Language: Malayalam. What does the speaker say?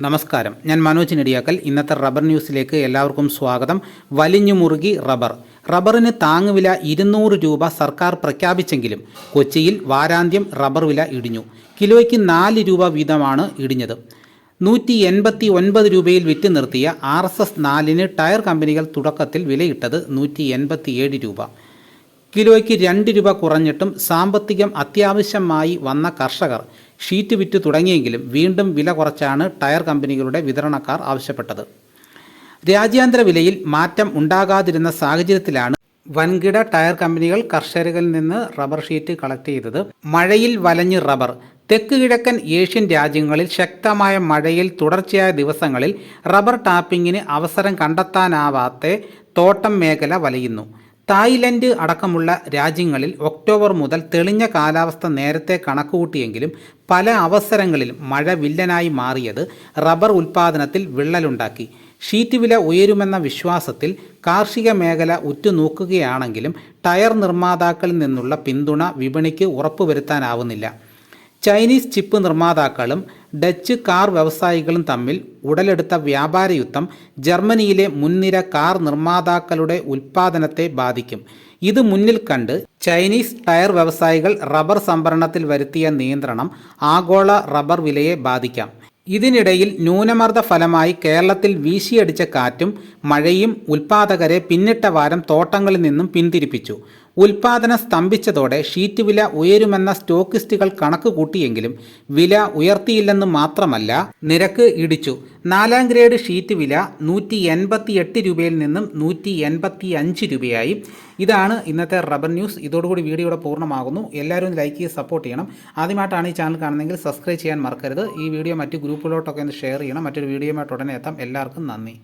നമസ്കാരം. ഞാൻ മനോജ് നെടിയാക്കൽ. ഇന്നത്തെ റബ്ബർ ന്യൂസിലേക്ക് എല്ലാവർക്കും സ്വാഗതം. വലിഞ്ഞു മുറുകി റബ്ബർ. റബ്ബറിന് താങ്ങുവില ഇരുന്നൂറ് രൂപ സർക്കാർ പ്രഖ്യാപിച്ചെങ്കിലും കൊച്ചിയിൽ വാരാന്ത്യം റബ്ബർ വില ഇടിഞ്ഞു. കിലോയ്ക്ക് നാല് രൂപ വീതമാണ് ഇടിഞ്ഞത്. നൂറ്റി എൺപത്തി ഒൻപത് രൂപയിൽ വിറ്റ് നിർത്തിയ ആർ എസ് എസ് നാലിന് ടയർ കമ്പനികൾ തുടക്കത്തിൽ വിലയിട്ടത് നൂറ്റി എൺപത്തിയേഴ് രൂപ. കിലോയ്ക്ക് രണ്ട് രൂപ കുറഞ്ഞിട്ടും സാമ്പത്തികം അത്യാവശ്യമായി വന്ന കർഷകർ ഷീറ്റ് വിറ്റ് തുടങ്ങിയെങ്കിലും വീണ്ടും വില കുറച്ചാണ് ടയർ കമ്പനികളുടെ വിതരണക്കാർ ആവശ്യപ്പെട്ടത്. രാജ്യാന്തര വിലയിൽ മാറ്റം ഉണ്ടാകാതിരുന്ന സാഹചര്യത്തിലാണ് വൻകിട ടയർ കമ്പനികൾ കർഷകരിൽ നിന്ന് റബ്ബർ ഷീറ്റ് കളക്ട് ചെയ്തത്. മഴയിൽ വലഞ്ഞ് റബ്ബർ. തെക്ക് കിഴക്കൻ ഏഷ്യൻ രാജ്യങ്ങളിൽ ശക്തമായ മഴയിൽ തുടർച്ചയായ ദിവസങ്ങളിൽ റബ്ബർ ടാപ്പിങ്ങിന് അവസരം കണ്ടെത്താനാവാത്ത തോട്ടം മേഖല വലയുന്നു. തായ്ലൻഡ് അടക്കമുള്ള രാജ്യങ്ങളിൽ ഒക്ടോബർ മുതൽ തെളിഞ്ഞ കാലാവസ്ഥ നേരത്തെ കണക്കുകൂട്ടിയെങ്കിലും പല അവസരങ്ങളിൽ മഴ വില്ലനായി മാറിയത് റബ്ബർ ഉൽപ്പാദനത്തിൽ വിള്ളലുണ്ടാക്കി. ഷീറ്റ് വില ഉയരുമെന്ന വിശ്വാസത്തിൽ കാർഷിക മേഖല ഉറ്റുനോക്കുകയാണെങ്കിലും ടയർ നിർമ്മാതാക്കളിൽ നിന്നുള്ള പിന്തുണ വിപണിക്ക് ഉറപ്പുവരുത്താനാവുന്നില്ല. ചൈനീസ് ചിപ്പ് നിർമ്മാതാക്കളും ഡച്ച് കാർ വ്യവസായികളും തമ്മിൽ ഉടലെടുത്ത വ്യാപാര യുദ്ധം ജർമ്മനിയിലെ മുൻനിര കാർ നിർമ്മാതാക്കളുടെ ഉൽപ്പാദനത്തെ ബാധിക്കും. ഇത് മുന്നിൽ കണ്ട് ചൈനീസ് ടയർ വ്യവസായികൾ റബ്ബർ സംഭരണത്തിൽ വരുത്തിയ നിയന്ത്രണം ആഗോള റബ്ബർ വിലയെ ബാധിക്കാം. ഇതിനിടയിൽ ന്യൂനമർദ്ദ ഫലമായി കേരളത്തിൽ വീശിയടിച്ച കാറ്റും മഴയും ഉൽപാദകരെ പിന്നിട്ട വാരം തോട്ടങ്ങളിൽ നിന്നും പിന്തിരിപ്പിച്ചു. ഉൽപാദനം സ്തംഭിച്ചതോടെ ഷീറ്റ് വില ഉയരുമെന്ന സ്റ്റോക്കിസ്റ്റുകൾ കണക്ക് കൂട്ടിയെങ്കിലും വില ഉയർത്തിയില്ലെന്ന് മാത്രമല്ല നിരക്ക് ഇടിച്ചു. നാലാം ഗ്രേഡ് ഷീറ്റ് വില നൂറ്റി എൺപത്തി എട്ട് രൂപയിൽ നിന്നും നൂറ്റി എൺപത്തി അഞ്ച് രൂപയായി. ഇതാണ് ഇന്നത്തെ റബ്ബർ ന്യൂസ്. ഇതോടുകൂടി വീഡിയോ ഇവിടെ പൂർണമാകുന്നു. എല്ലാവരും ലൈക്ക് ചെയ്ത് സപ്പോർട്ട് ചെയ്യണം. ആദ്യമായിട്ടാണ് ഈ ചാനൽ കാണുന്നതെങ്കിൽ സബ്സ്ക്രൈബ് ചെയ്യാൻ മറക്കരുത്. ഈ വീഡിയോ മറ്റ് ഗ്രൂപ്പുകളോട്ടൊക്കെ ഒന്ന് ഷെയർ ചെയ്യണം. മറ്റൊരു വീഡിയോയുമായിട്ട് ഉടനെ എത്താം. എല്ലാവർക്കും നന്ദി.